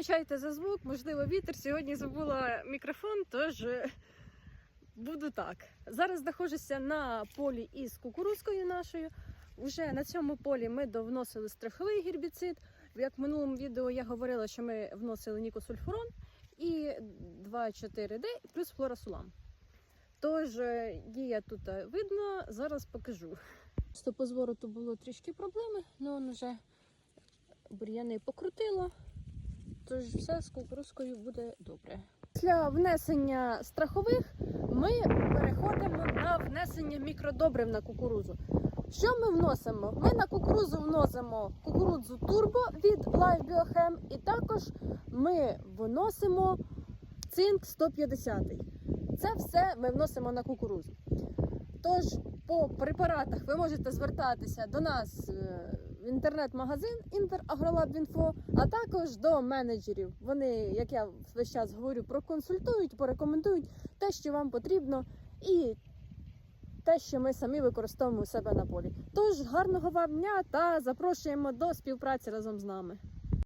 Вибачайте за звук, можливо, вітер. Сьогодні забула мікрофон, тож е, буду так. Зараз знаходжуся на полі із кукурузкою нашою. Уже на цьому полі ми довносили страховий гербіцид. Як в минулому відео я говорила, що ми вносили нікосульфурон і 2,4D плюс флорасулам. Тож е, дія тут е, видно, зараз покажу. По звороту було трішки проблеми, але он вже бур'яни покрутило. Тож все з кукурузкою буде добре. Після внесення страхових ми переходимо на внесення мікродобрив на кукурузу. Що ми вносимо? Ми на кукурузу вносимо кукурудзу турбо від Life Biochem і також ми вносимо цинк 150. Це все ми вносимо на кукурузу. Тож по препаратах ви можете звертатися до нас е, інтернет-магазин Інтерагролабінфо, а також до менеджерів. Вони, як я весь час говорю, проконсультують, порекомендують те, що вам потрібно, і те, що ми самі використовуємо у себе на полі. Тож гарного вам дня та запрошуємо до співпраці разом з нами.